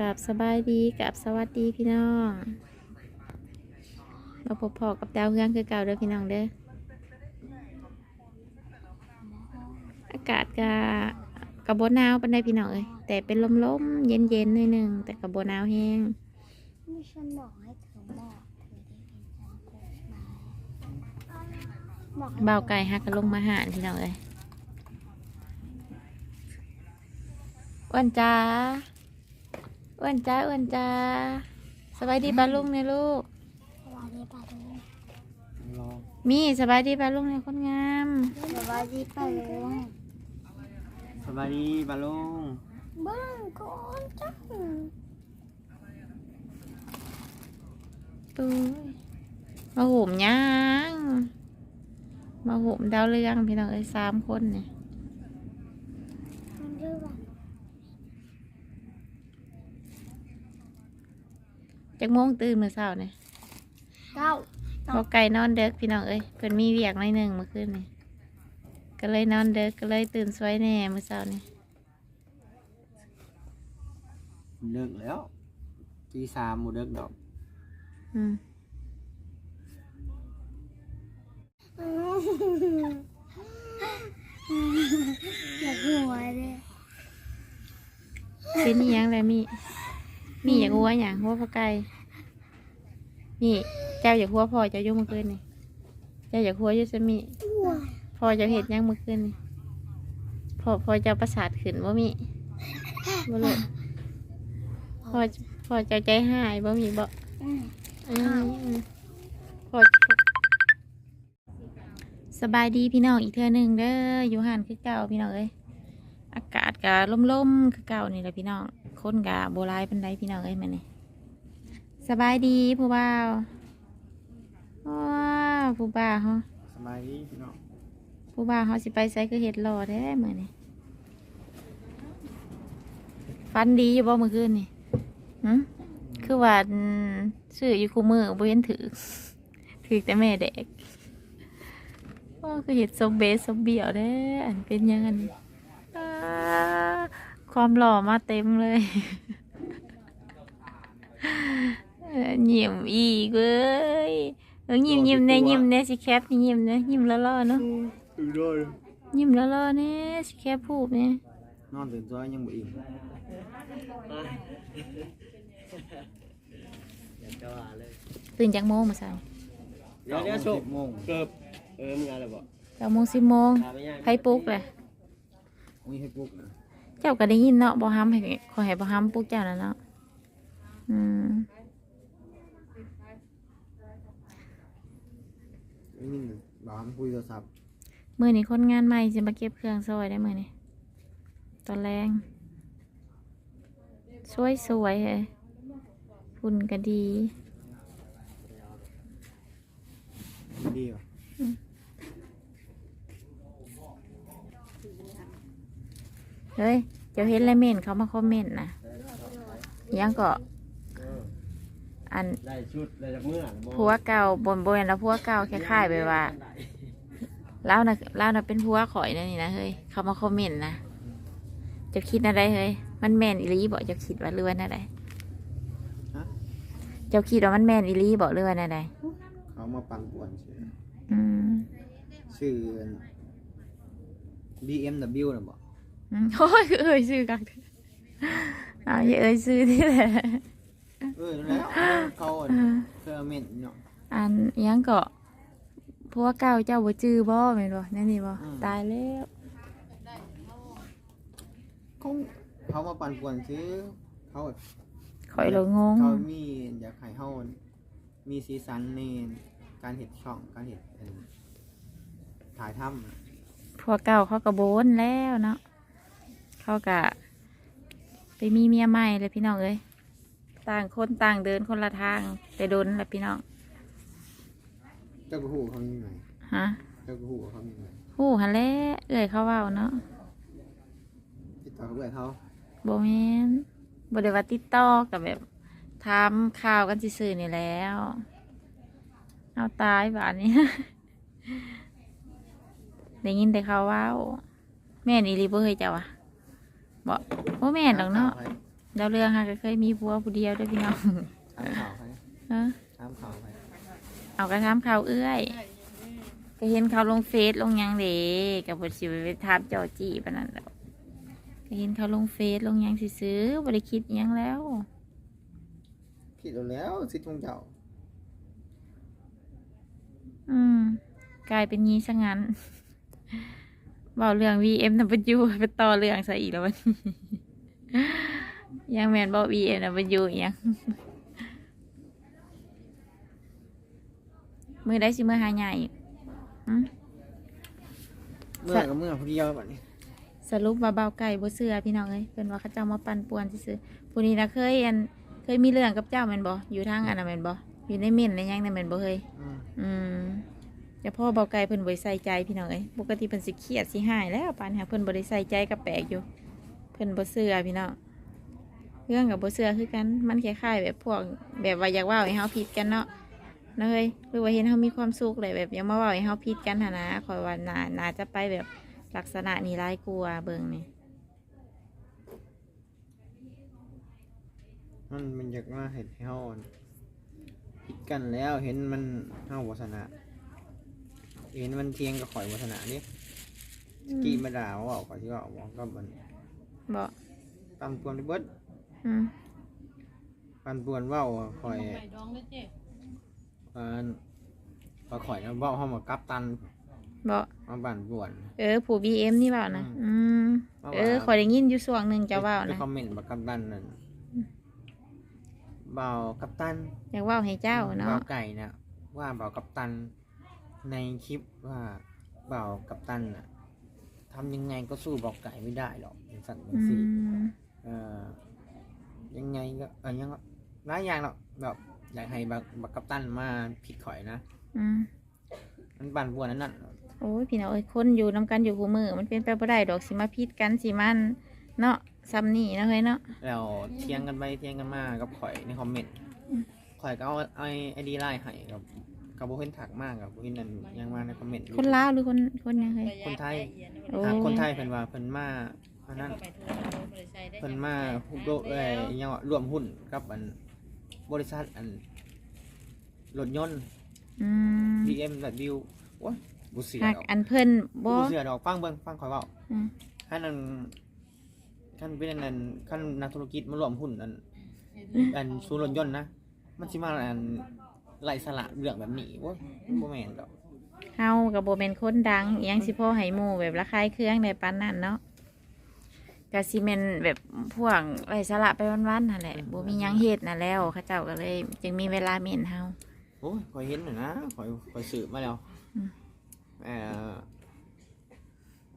กับสบายดีกับสวัสดีพี่น้องมาพบพอกับดาวเฮืองคือเก่าเด้อพี่น้องเด้ออากาศกะกะบนาวปันได้พี่น้องเอ้ยแต่เป็นลมลมๆเย็นเย็นๆหน่อยหนึงแต่กะบหนาวแห้งนี่ฉันบอกให้เธอบอกเธอได้ยินฉันพูดไหมบอกให้เบาไก่ฮักกะลงมาหารพี่น้องเอ้ยอ้วนจ้า อ้วนจ้าอ้วนจ้าสบายดีปะลุงเนี่ยลูก สวัสดีป้าลุงลองมีสบายดีปะลุงเนี่ยคนงาม สวัสดีป้าลุงสบายดีบาลุงเบิ้งก่อนจังปุ้ยมาโหมยังมาโหมดาวเรืองพี่น้องเอ้ยสามคนเนี่ย มันดื้อว่ะ จักโมงตื่นมื้อเช้าเนี่ยเก้าพอไก่นอนเด็กพี่น้องเอ้ยเพิ่นมีเวียกหน่อยหนึ่งเมื่อคืนนี่ก็เลยนอนเด็กก็เลยตื่นสวยแน่มื้อเช้านี่เลิกแล้วตีสามหมดเลิกดอกอืมอยากหัวเลยเป็นนี่ยังเลยมี มีอยากหัวอย่างหัวพอไก่มีเจ้าอยากหัวพ่อเจ้าอยู่เมื่อคืนนี่เจ้าอยากหัวอยู่ซะมีหัวพ่อเจ้าเห็ดหยังเมื่อคืนนี่พ่อพ่อเจ้าประสาทขึ้นว่ามีบ่เลยพ่อพ่อเจ้าใจหายบ่มีบ่อืมอืมพ่อสบายดีพี่น้องอีกเทื่อหนึ่งเด้ออยู่หันคือเก่าพี่น้องเอ้ยอากาศกะล่มๆคือเก่านี่แหละพี่น้อง คนกะโบราณเป็นไดพี่น้องเอ้ยแม่นี่สบายดีผู้บ่าวว้าวผู้บ่าวเฮาสบายดีพี่น้องผู้บ่าวเขาสิไปใส่คือเห็ดรอแท้เหมือนนี่ฟันดีอยู่บ่เมื่อคืนนี่หึคือว่าอืมซื้ออยู่คู่มือบ่เห็นถือถือแต่แม่เด็กโอ้คือเห็ดสมเบสสมเบี่ยวเด้อันเป็นยังไงอ่า ความหล่อมาเต็มเลยเออยิ้มอีกเว้ยเออยิ้มยิ้มแน่ยิ้มแน่สิแคปนี่ยิ้มนะยิ้มแล้วล่อๆเนาะตื่นด้วยยิ้มแล้วล่อๆแน่สิแคปพูบเนี่ยนอนตื่นตัวยังบ่อิ่มอยากจะว่าเลยตื่นจากโมงมาสั่นเดี๋ยวเดี๋ยวชุบโมงเกือบเออมึงอะไรบ่เก้าโมงสิบโมงถามไม่ยากไผปลุกเลยมีให้ปลุกนะ เจ้าก็ได้ยินเนาะบ่ห้ามให้ขอให้บ่ห้ามปลุกเจ้านะเนาะอืมไม่มีบ้านคุยโทรศัพท์มื่อนี้คนงานใหม่จะมาเก็บเครื่องซอยได้มื่อนี้ตอนแรงสวยสวยๆเลยฝุ่นก็ดีดีป่ะ เฮ้ยเจ้าเห็นแล้วเมนเขามาคอมเมนต์นะยังก็อันได้ชุดได้จากเมื่อผัวเก่าบนบนแล้วผัวเก่าคล้ายๆไปว่าเล่านะเล่านะเป็นผัวข่อยนะนี่นะเฮ้ยเขามาคอมเมนต์นะเจะคิดอะไรเฮ้ยมันแมนอีหลีบอกจะคิดว่าเรือว่าอะไรเจ้าคิดว่ามันแมนอีหลีบอกเรือว่าอะไรเขามาปังป่วนชื่ออืมชื่อ BMW นะบ่อืม โอ้ยเอ่ยซื้อกันอ่าอย่าเอ่ยซื้อที่แหละเออนั่นแหละเขาเคยเมนเนาะอันอิหยังก็ผัวเก่าเจ้าบ่จื้อบ่แม่นบ่นั่นนี่บ่อืมตายแล้วเขาเขามาปันป่วนซื้อเขาข่อยเลยงงเขามีอยากให้เขามีซีซันในการเห็ดช่องการเห็ดอันถ่ายถ้ผัวเก่าเขาก็โบนแล้วเนาะ เขาก็ไปมีเมียใหม่เลยพี่น้องเอ้ยต่างคนต่างเดินคนละทางแต่โดนแหละพี่น้องำเจ้าก็หูเขามีไหมฮะเจ้าก็หูเขามีไหมฮู้หันแหล้วเอ้ยเขาเว้าเนาะติดต่อเขาเบื่อเขาบ่แม่นบ่ได้ว่าติดต่อกับแบบถามข่าวกันซื่อๆนี่แหล้ว เอาตายบาดนี้ ได้ยินแต่เขาเว้า แม่นอีหลีบ่เคยเจ้าอะ บ่บ่แม่นดอกเนาะไปดาวเรืองค่ะก็เคยมีผัวผู้เดียวเด้วยพี่น้องถามข่าวไปเออถามข่าวไปเอากระทำข่าวเอื้อยก็เห็นเขาลงเฟซลงหยังเด้กับบทสิไปถามจอจีปานนั้นแหล้วก็เห็นเขาลงเฟซลงหยังสิซื้อๆบ่ได้คิดหยังแล้วผิดแล้วสิทธิ์ของเจ้าอืม กลายเป็นงี้ซะงั้น บอกเรื่อง VM นะเป็นยูไปต่อเรื่องซะอีกแล้ววันนี้ยังแมนบอก VM นะเป็นยูอีกยังมือได้สิมือหาใหญ่อีกอืมเมื่อกับเมื่อพอดีเดียวแบบนี้สรุปว่าเบาไก่บ่เสือพี่น้องเอ้ยเป็นว่าเขาเจ้ามาปั่นป่วนซื่อๆผู้นี้นะเคยอันเคยมีเรื่องกับเจ้าแม่นบ่อยู่ทางอันน่ะแม่นบ่อยู่ในเม่นในหยังนั่นแม่นบ่เฮ้ยอืม อืมแต่พ่อเบาไก่เพิ่นบ่ได้ใส่ใจพี่น้องเอ้ยปกติเพิ่นสิเครียดสิหายแล้วปานนี้เพิ่นบ่ได้ใส่ใจกับแปลกอยู่ เพิ่นบ่เชื่อพี่น้องเรื่องกับบ่เชื่อคือกันมันคล้ายๆแบบพวกแบบว่าอยากว้าให้เฮาผิดกันเนาะนะเฮ้ยหรือว่าเห็นเฮามีความสุขเลยแบบยังมาว้าให้เฮาผิดกันหนะขอยว่านานาจะไปแบบลักษณะนี้หลายกว่าเบิ่งนี่มันมันอยากมาเห็นให้เฮาผิดกันแล้วเห็นมันเฮาวัฒนะ เห็นมันเทียงกับข่อยวัฒนะนี่กี่มาด่าว่าข่อยที่ว่าบอกก็มันบ่ตามปวนที่เบิดอืมปันปวนเว่าข่อยอันว่าข่อยนะเว่าเฮามากับตันบ่มาบั่นปวน เออผู้ BM นี่เปล่านะอือืมว่าเออขอยได้ยินอยู่ช่วงหนึงจะเว้าไปนะคอมเมนต์บักกับตันนั่นเบากับตัน อยากเว้าให้เจ้าเนาะบ่าวไก่นะว่าเบากับตัน ในคลิปว่าเบากับตันน่ะทำยังไงก็สู้เบาไก่ไม่ได้หรอกเป็นสัตว์เป็นอืสีมเอ่อยังไงก็เออยังหลายอย่างหรอกแบบอยากให้บักบักกับตันมาผิดข่อยนะอืมมันบั่นปวนนั่นน่ะโอ้ยพี่น้องเอ้ยคนอยู่นํกันอยู่คู่มือ มันเป็นไปบ่ได้ดอกสิมาพิดกันสิมันเนาะซ้ำนี่นะเฮ้ยเนาะ แล้วเทียงกันไปเทียงกันมากับข่อยในคอมเมนต์อืมข่อยก็เอาไอไอดีไลน์ให้กับ กับบุเห็นถักมากกับบุเห็นนั่นยังมาในคอมเมนต์อยู่คนลาวหรือคนคนยังเฮ้ยคนไทยโอ้หากคนไทยเพิ่นว่าเพิ่นมาอันนั้นเพิ่นมาฮุบโลเอ้ยอิหยังวะร่วมหุ้นกับอันบริษัทอันรถยนต์ อืม BMW โอ้ยบ่เสือหักดอกอันเพิ่นบ่บ่เสือดอกฟังเบิ่งฟังข่อยเว้า อืมคันนั้นคันเป็นอันนั้นคันนักธุรกิจมาร่วมหุ้นอันอันศูนย์รถยนต์นะมันสิมาอัน ไล่สละเรื่องแบบนี้โอ้ยมันบ่แม่นดอกเฮากับบ่แม่นคนดังอิหยังสิพ่อให้หมู่แบบระคายเครื่องได้ปานนั้นเนาะก็สิแม่นแบบพวกไร้สาระไปวันๆนั่นแหละบ่มีหยังเฮ็ดนั่นแล้วเขาเจ้าก็เลย จึงมีเวลาเม่นเฮา โอ้ยข่อยเห็นน่ะนะข่อยข่อยสืบมาแล้วอืม เอ่อ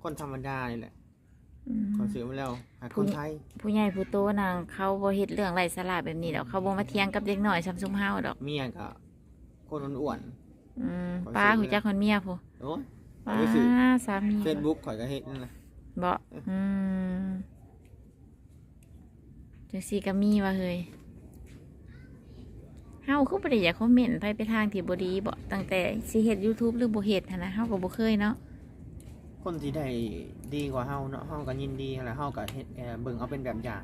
คนธรรมดานี่แหละอืมข่อยสืบมาแล้วหาคนไทยผู้ใหญ่ผู้โตนางเขาบ่เฮ็ดเรื่องไร้สาระแบบนี้ดอกเขาบ่มาเถียงกับเด็กน้อยซ้ำซุมเฮาดอก เมียก็ คนอ้วนอืมขอป้าซื้อหูจักคนเมียผู้ๆโอ้ย ป้าไปซื้อสามีเฟซบุ๊กข่อยก็เฮ็ดนั่นนะบ่อืมจังซี่ก็มีว่าเฮ้ยเฮาคือบ่ได้อยากคอมเมนต์ไปไปทางที่บ่ดีบ่ตั้งแต่สิเฮ็ด YouTube หรือบ่เฮ็ดหันนะเฮาก็บ่เคยเนาะคนที่ได้ดีกว่าเฮาเนาะเฮาก็ยินดีแหละเฮาก็เฮ็ดเอ่อเบิ่งเอาเป็นแบบอย่าง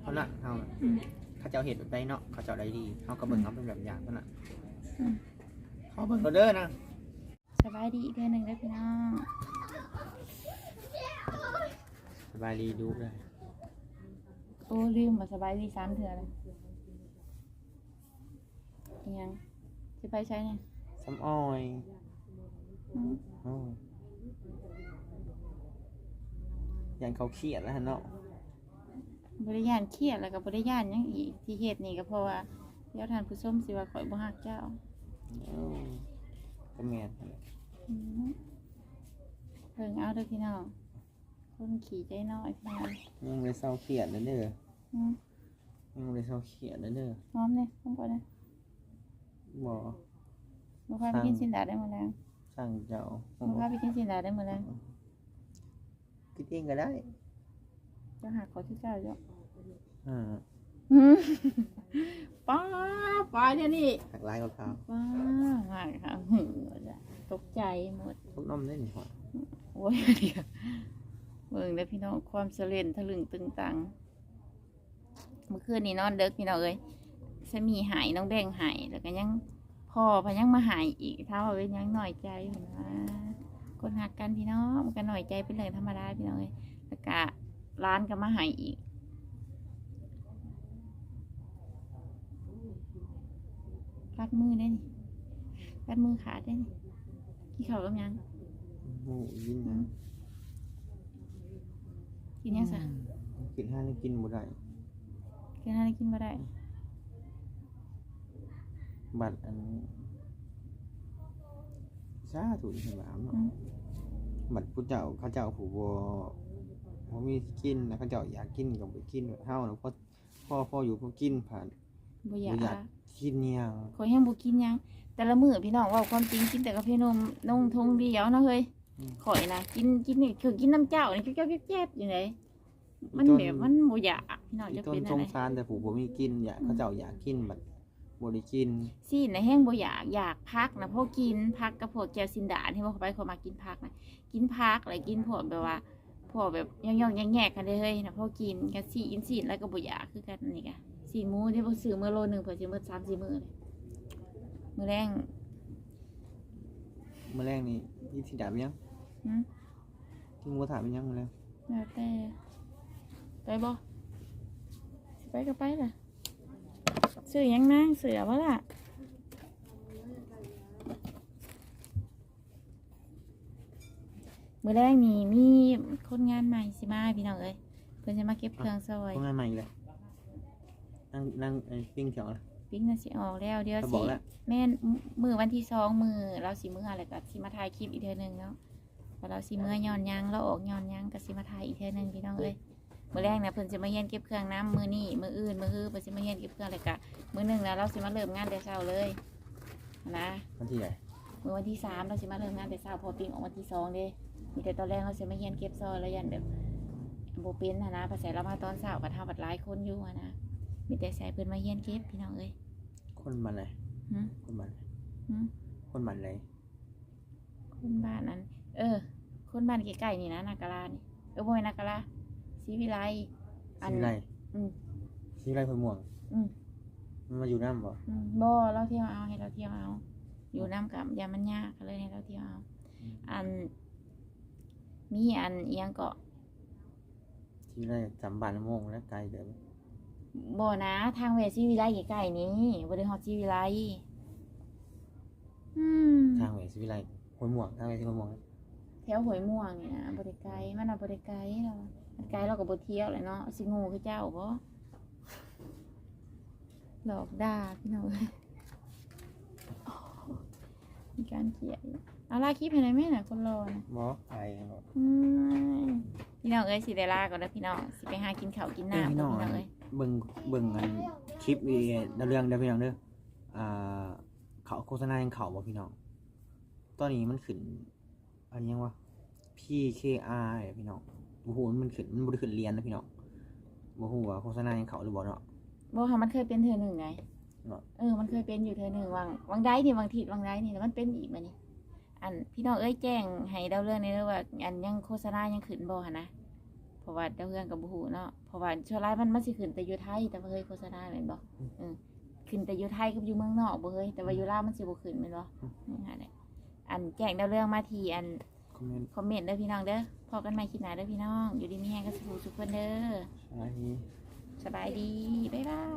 เพราะนั้นเฮาอืมเขาเจ้าเฮ็ดแบบใดเนาะเขาเจ้าได้ดีเฮาก็เบิ่งเอาเป็นแบบอย่างเท่านั้นอืมเขาเบิ่งเอาเด้อนะสบายดีอีกเดือนหนึงเด้อพี่น้องสบายดีดูได้โอ้ลืมบ่สบายดีสามเทื่อเลยอิหยังสิไปใช้เนี่ยซ้ำอ้อยอืมโอ้ยยันเขาเครียดแล้วหั่นเนาะบริยานเครียดแล้วก็บริยานหยังอีกที่เหตุนี่ก็เพราะว่า เดี๋ยวทานผู้ส้มสิว่าข่อยบ่ฮักเจ้าเอ้าก็แม่นนั่นแหละอืมเพิ่งเอาเด้อพี่น้องคนขี่ใจน้อยพี่น้องยังเลยเศร้าเครียดแล้วเด้ออืมยังเลยเศร้าเครียดแล้วเด้อพร้อมเลยพร้อมก่อนเลยบ่ลูกค้าไปกินสินดาได้หมดแล้วสั่งเจ้าลูกค้าไปกินสินดาได้หมดแล้วคิดเองก็ได้เจะหักขอที่เจ้าเยอะอ่าอืม ป้าป้าเดี๋ยวนี้หักลายกับเขาป้าหักค่ะหือจ้ะตกใจหมดพวกน้อมเล่นหัวโอ้ยเดี๋ยวเบิ่งได้อพี่น้องความเสลนทะลึงตึงตังเมื่อคืนนี้นอนเด็กพี่น้องเอ้ยสามีหายน้องแบงหายแล้วก็ยังพ่อพยังมาหายอีกถ้าว่าเป็นหยังหน่อยใจเห็นว่าคนหักกันพี่น้องมันก็หน่อยใจเป็นเรื่องธรรมดาพี่น้องเอ้ยแล้วก็ร้านก็มาหายอีก รัดมือได้นี่รัดมือขาดได้นี่กี่เขาวกับหยังหมูยินนะกินยังซะกินห้านี่กินบ่ได้กินอะไรกินมาได้บัตรอันซาถูกใช่ไหมเนาะอืมบัตรผู้เจ้าเขาเจ้าผู้บ่บ่มีกินนะเขาเจ้าอยากกินก็ไปกินเฮานะพ่อพ่อพ่ออยู่พ่อกินผ่าน บ่อยากบ่อยาก กินหยังขอยยังบ่กินหยัง แต่ละมื้อพี่น้องเว่าความจริงกินแต่กาแฟนมนงทงเดียวนะเฮ้ยข่อยนะกินกินนี่คือกินน้ำเจ้านี่คือเจ้าแจ๊บๆอยู่ไหนมันแบบมันบ่อยากพี่น้องอีจะต้นเป็นสอะงไรสารแต่ผู้บ่มีกินอยากเขาเจ้าอยากกินบัดบ่ได้กินซีนในะแห้งบ่อยากอยากพักนะพวกกินพักกับพวกแก้วซินดาที่ว่าเขาไปเขามากินพักนะกินพักอะไรกินพวกแบบว่าพวกแบบย่องๆแยกๆกันได้เฮ้ยนะพวกกินกันซีอินซีนแล้วก็บ่อยากคือกันนี่กะ ซีนหมูที่พวกซื้อมื้อโลนึงเพิ่นสิมื้อ3 4มื้อเลยมื้อแรงมื้อแรกนี่พี่สิดาบยังหืมที่หมูถามยังมื้อแรกแล้วแต่ไปบ่สิไปก็ไปล่ะซื้อหยังนางเสือบ่ล่ะมื้อแรกนี่มีคนงานใหม่สิมาพี่น้องเอ้ยเพิ่นจะมาเก็บเครื่องซอยเพราะงานใหม่อีกแล้ว นั่งนั่งไอ้ปิ้งแถวนะ ปิ้งน่ะสิออกแล้วเดี๋ยวเขาบสิอกแล้ว แม่นมือวันที่สองมือเราสิมืออะไรก็สิมาถ่ายคลิปอีกเทื่อหนึงเนาะพอเราสิมือย้อนหยังเราออกย้อนหยังก็สิมาถ่ายอีกเทื่อหนึงพี่น้องเอ้ยมื้อแรกนะเพิ่นสิมาเฮียนเก็บเครื่องน้ำมื้อนี้มื้ออื่นมื้อฮื้อเพิ่นสิมาเฮียนเก็บเครื่องอะไรก็มื้อหนึงแล้วเราสิมาเริ่มงานแต่เช้าเลยนะวันที่ไหนมื้อวันที่สามเราสิมาเริ่มงานแต่เช้าพอปิ้งออกวันที่สองเด้มีแต่ตอนแรกเราสิมาเฮียนเก็บซอยแล้วยันแบบบ่เป็นนะนะภาษาเรามาตอนเช้าก็ทำบัดหลายคนอยู่อะนะ มีแต่ใส่เพิ่นมาเฮียนเก็บพี่น้องเอ้ยคนมันไหนหึคนมันหึคนมันไหนคนบ้านนั้น เออ คนบ้านใกล้ๆนี่นะนากาลานี่เออบ่แม่นนากาลาศรีวิไลอัน สีไรอืม สีไรพม่วงอืมมันมาอยู่น้ำบ่อืมบ่เราเที่ยวเอาให้เราเที่ยวเอา อยู่น้ำกับยามันยากก็เลยให้เราเที่ยวเอา อัน มีอันเอียงเกาะสีไรจำบานละโมงแล้วไกลเดิม บ่นะ ทางเวศรีวิไลใกล้ๆนี้บ่ได้ฮอดศรีวิไลอืมทางไหนสีไรพม่วงทางไหนสีพม่วงแถวหวยม่วงนี่นะบ่ได้ไกลมันน่ะบ่ได้ไกลเรามันไกลเราก็บ่เที่ยวแหละเนาะสิโงูคือเจ้าบ่หลอกด่าพี่น้องเอ้ยโอ้มีการเขียนเอาล่าคลิปให้หน่อยแม่น่ะคนรอนะบ่ไกลบ่อืมพี่น้องเอ้ยสิได้ลาก่อนเด้อพี่น้องสิไปหากินข้าวกินเอ้ยน้ำพี่เด้น้อองพี่น้องเอ้ย เบิ่งเบิ่งอันคลิปอีดาวเรื่องเด้อพี่น้องเด้ออ่าเขาโฆษณายังเขาบ่พี่น้อง ตอนนี้มันขึ้น อันยังวะ PKR เนี่ยพี่น้องบ่ฮู้ว่ามันขึ้นมันบ่ได้ขึ้นเรียนนะพี่น้องบ่ฮู้ว่าโฆษณายังเขาหรือบ่เนาะบ่ค่ะมันเคยเป็นเธอหนึ่งไงเนาะเออ มันเคยเป็นอยู่เธอหนึ่งวังวังได้นี่วังทิศวังได้นี่แล้วมันเป็นอีกมานี่อันพี่น้องเอ้ยแจ้งให้ดาวเรื่องนี้ด้วยว่า อันยังโฆษณายังขึ้นบ่หั่นนะ เพราะว่าดาวเรื่องกับบ่ฮู้เนาะเพราะว่าชั่วร้ายมันมันสิขึ้นแต่อยู่ไทยแต่ว่าเฮ้ยโฆษณาแม่นบ่เออขึ้นแต่อยู่ไทยกับอยู่เมืองนอกบ่เฮ้ยแต่ว่าอยู่ลาวมันสิบ่ขึ้นแม่นบ่นี่ค่ะเนี่ยอันแจ้งดาวเรื่องมาที่อันคอมเมนต์คอมเมนต์เด้อพี่น้องเด้อพอกันใหม่คลิปหน้าเด้อพี่น้อง อยู่ดีมีแฮงกันสุขสุขคนเด้ออะไรนี้สบายดีบ๊ายบาย